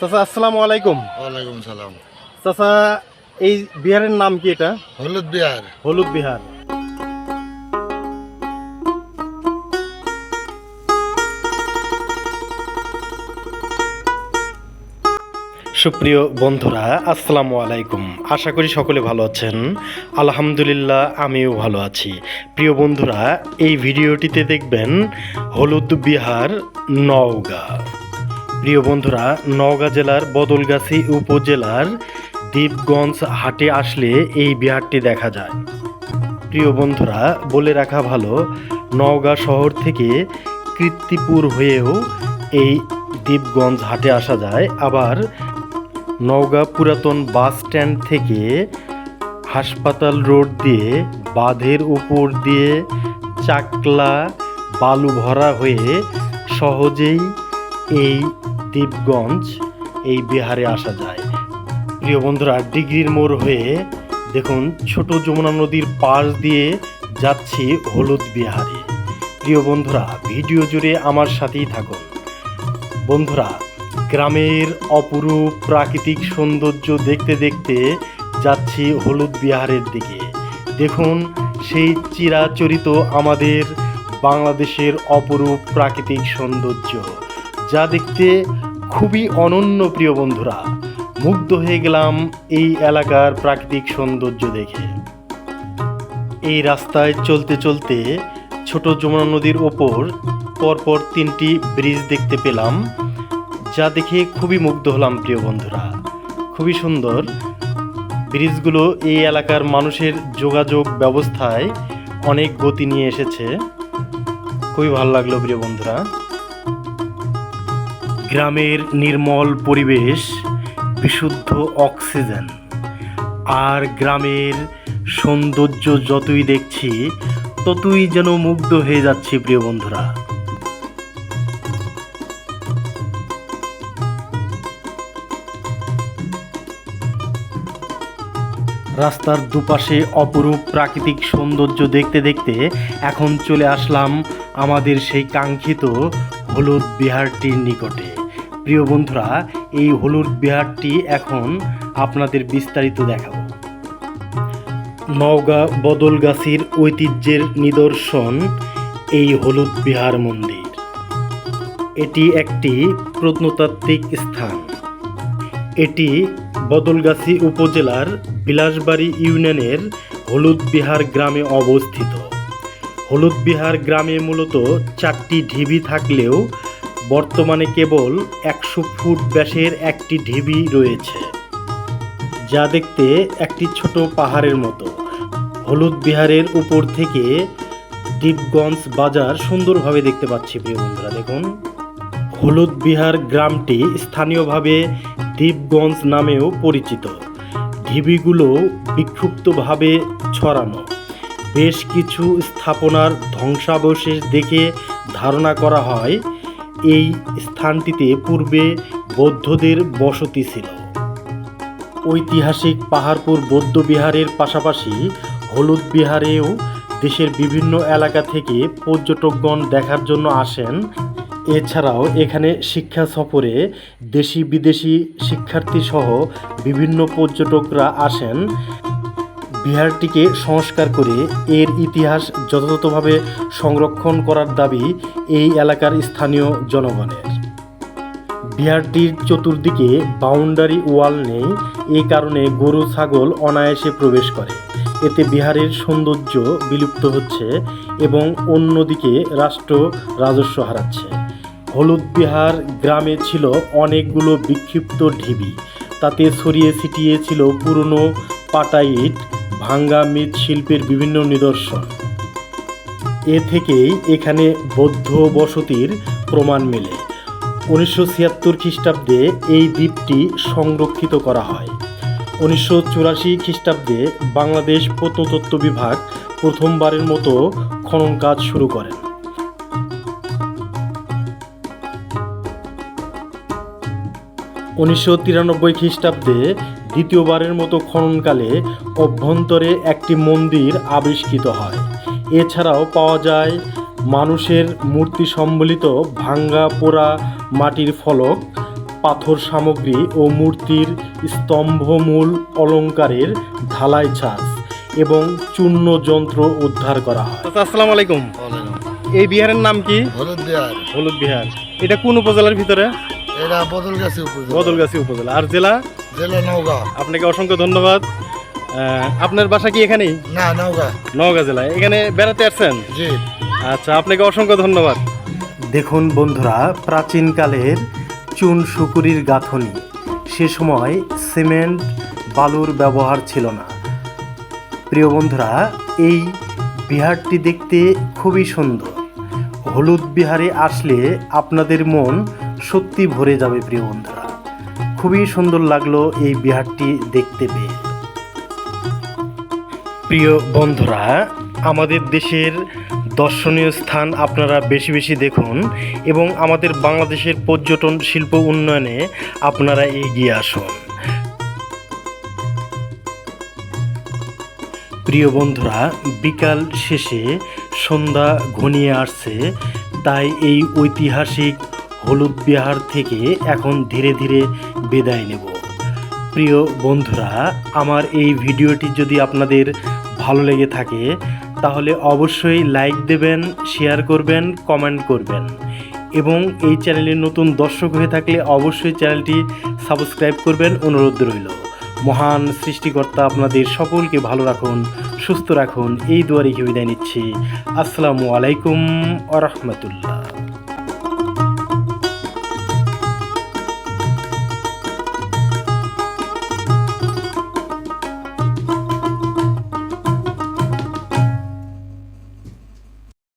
চাচা আসসালামু আলাইকুম। ওয়ালাইকুম সালাম। চাচা এই বিহারের নাম কি এটা? হলুদ বিহার। হলুদ বিহার। সুপ্রিয় বন্ধুরা আসসালামু আলাইকুম। আশা করি সকলে ভালো আছেন। আলহামদুলিল্লাহ আমিও ভালো আছি। প্রিয় বন্ধুরা এই ভিডিওটিতে দেখবেন হলুদ বিহার নওগাঁ। প্রিয় বন্ধুরা, নওগাঁ জেলার বদলগাছি উপজেলার দ্বীপগঞ্জ হাটে আসলে এই বিহারটি দেখা যায়। প্রিয় বন্ধুরা, বলে রাখা ভালো, নওগাঁ শহর থেকে কৃত্তিপুর হয়েও এই দ্বীপগঞ্জ হাটে আসা যায়। আবার নওগাঁ পুরাতন বাস স্ট্যান্ড থেকে হাসপাতাল রোড দিয়ে, বাঁধের উপর দিয়ে চাকলা বালু ভরা হয়ে সহজেই এই দ্বীপগঞ্জ এই বিহারে আসা যায়। প্রিয় বন্ধুরা, ডিগ্রির মোড় হয়ে দেখুন ছোট যমুনা নদীর পাশ দিয়ে যাচ্ছি হলুদ বিহারে। প্রিয় বন্ধুরা, ভিডিও জুড়ে আমার সাথেই থাকুন। বন্ধুরা, গ্রামের অপরূপ প্রাকৃতিক সৌন্দর্য দেখতে দেখতে যাচ্ছি হলুদ বিহারের দিকে। দেখুন, সেই চিরাচরিত আমাদের বাংলাদেশের অপরূপ প্রাকৃতিক সৌন্দর্য। যা দেখতে খুবই অনন্য প্রিয় বন্ধুরা। মুগ্ধ হয়ে গেলাম এই এলাকার প্রাকৃতিক সৌন্দর্য দেখে। এই রাস্তায় চলতে চলতে ছোট যমুনা নদীর ওপর পরপর তিনটি ব্রিজ দেখতে পেলাম, যা দেখে খুবই মুগ্ধ হলাম প্রিয় বন্ধুরা। খুবই সুন্দর। ব্রিজগুলো এই এলাকার মানুষের যোগাযোগ ব্যবস্থায় অনেক গতি নিয়ে এসেছে। খুবই ভালো লাগল প্রিয় বন্ধুরা। গ্রামের নির্মল পরিবেশ, বিশুদ্ধ অক্সিজেন। আর গ্রামের সৌন্দর্য যতই দেখছি, ততই যেন মুগ্ধ হয়ে যাচ্ছি প্রিয় বন্ধুরা। রাস্তার দুপাশে অপরূপ প্রাকৃতিক সৌন্দর্য দেখতে দেখতে এখন চলে আসলাম আমাদের সেই কাঙ্ক্ষিত হলুদ বিহারটির নিকটে। প্রিয় বন্ধুরা, এই হলুদ বিহারটি এখন আপনাদের বিস্তারিত দেখাবো। নওগাঁ বদলগাছির ঐতিহ্যের নিদর্শন, এই হলুদ বিহার মন্দির। এটি একটি প্রত্নতাত্ত্বিক স্থান। এটি বদলগাছি উপজেলার বিলাসবাড়ি ইউনিয়নের হলুদ বিহার গ্রামে অবস্থিত। হলুদ বিহার গ্রামে মূলত চারটি ঢিবি থাকলেও বর্তমানে কেবল একশো ফুট ব্যাসের একটি ঢিবি রয়েছে, যা দেখতে একটি ছোট পাহাড়ের মতো। হলুদ বিহারের উপর থেকে দ্বীপগঞ্জ বাজার সুন্দরভাবে দেখতে পাচ্ছি, প্রিয় বন্ধুরা, দেখুন। হলুদ বিহার গ্রামটি স্থানীয়ভাবে দ্বীপগঞ্জ নামেও পরিচিত। ঢিবিগুলো বিক্ষুব্ধভাবে ছড়ানো। বেশ কিছু স্থাপনার ধ্বংসাবশেষ দেখে ধারণা করা হয় এই স্থানটিতে পূর্বে বৌদ্ধদের বসতি ছিল। ঐতিহাসিক পাহাড়পুর বৌদ্ধ বিহারের পাশাপাশি হলুদ বিহারেও দেশের বিভিন্ন এলাকা থেকে পর্যটকগণ দেখার জন্য আসেন। এছাড়াও এখানে শিক্ষা সফরে দেশি বিদেশি শিক্ষার্থী সহ বিভিন্ন পর্যটকরা আসেন। বিহারটিকে সংস্কার করে এর ইতিহাস যথাযথভাবে সংরক্ষণ করার দাবি এই এলাকার স্থানীয় জনগণের। বিহারটির চতুর্দিকে বাউন্ডারি ওয়াল নেই, এ কারণে গরু, ছাগল অনায়াসে প্রবেশ করে। এতে বিহারের সৌন্দর্য বিলুপ্ত হচ্ছে এবং অন্যদিকে রাষ্ট্র রাজস্ব হারাচ্ছে। হলুদ বিহার গ্রামে ছিল অনেকগুলো বিক্ষিপ্ত ঢিবি, তাতে ছড়িয়ে ছিটিয়ে ছিল পুরনো পাটাইট ভাঙ্গা মৃৎশিল্পের বিভিন্ন নিদর্শন। এ থেকেই এখানে বৌদ্ধ বসতির প্রমাণ মেলে। উনিশশো ছিয়াত্তর খ্রিস্টাব্দে এই দ্বীপটি সংরক্ষিত করা হয়। উনিশশো চুরাশি খ্রিস্টাব্দে বাংলাদেশ প্রত্নতত্ত্ব বিভাগ প্রথমবারের মতো খনন কাজ শুরু করেন। উনিশশো তিরানব্বই খ্রিস্টাব্দে দ্বিতীয়বারের মতো খননকালে অভ্যন্তরে একটি মন্দির আবিষ্কৃত হয়। এছাড়াও পাওয়া যায় মানুষের মূর্তি সম্বলিত ভাঙ্গা পোড়া মাটির ফলক পাথর সামগ্রী ও মূর্তির স্তম্ভমূল অলংকারের ঢালাই ছাঁচ এবং চূর্ণ যন্ত্র উদ্ধার করা হয়। আসসালামু আলাইকুম। এই বিহারের নাম কি? হলুদ বিহার। হলুদ বিহার। এটা কোন উপজেলার ভিতরে? এটা বদলগাছি উপজেলা। বদলগাছি উপজেলা। আর জেলা? জেলা নওগাঁ। আপনাকে অসংখ্য ধন্যবাদ। আপনার বাসা কি এখানেই? না নওগাঁ। নওগাঁ জেলায় এখানে বেড়াতে আসছেন? জি। আচ্ছা আপনাকে অসংখ্য ধন্যবাদ। দেখুন বন্ধুরা প্রাচীনকালের চুন সুকুরির গাঁথনি। সে সময় সিমেন্ট বালুর ব্যবহার ছিল না। প্রিয় বন্ধুরা এই বিহারটি দেখতে খুবই সুন্দর। হলুদ বিহারে আসলে আপনাদের মন সত্যি ভরে যাবে প্রিয় বন্ধুরা। খুবই সুন্দর লাগল এই বিহারটি দেখতে পেয়ে। প্রিয় বন্ধুরা, আমাদের দেশের দর্শনীয় স্থান আপনারা বেশি বেশি দেখুন এবং আমাদের বাংলাদেশের পর্যটন শিল্প উন্নয়নে আপনারা এগিয়ে আসুন। প্রিয় বন্ধুরা, বিকাল শেষে সন্ধ্যা ঘনিয়ে আসছে, তাই এই ঐতিহাসিক হলুদ বিহার থেকে এখন ধীরে ধীরে বিদায় নেব। প্রিয় বন্ধুরা, আমার এই ভিডিওটি যদি আপনাদের ভালো লেগে থাকে, তাহলে অবশ্যই লাইক দেবেন, শেয়ার করবেন, কমেন্ট করবেন। এবং এই চ্যানেলের নতুন দর্শক হয়ে থাকলে অবশ্যই চ্যানেলটি সাবস্ক্রাইব করবেন, অনুরোধ রইল। মহান সৃষ্টিকর্তা আপনাদের সকলকে ভালো রাখুন, সুস্থ রাখুন, এই দুয়ারে বিদায় নিচ্ছি। আসসালামু আলাইকুম আ রহমতুল্লাহ।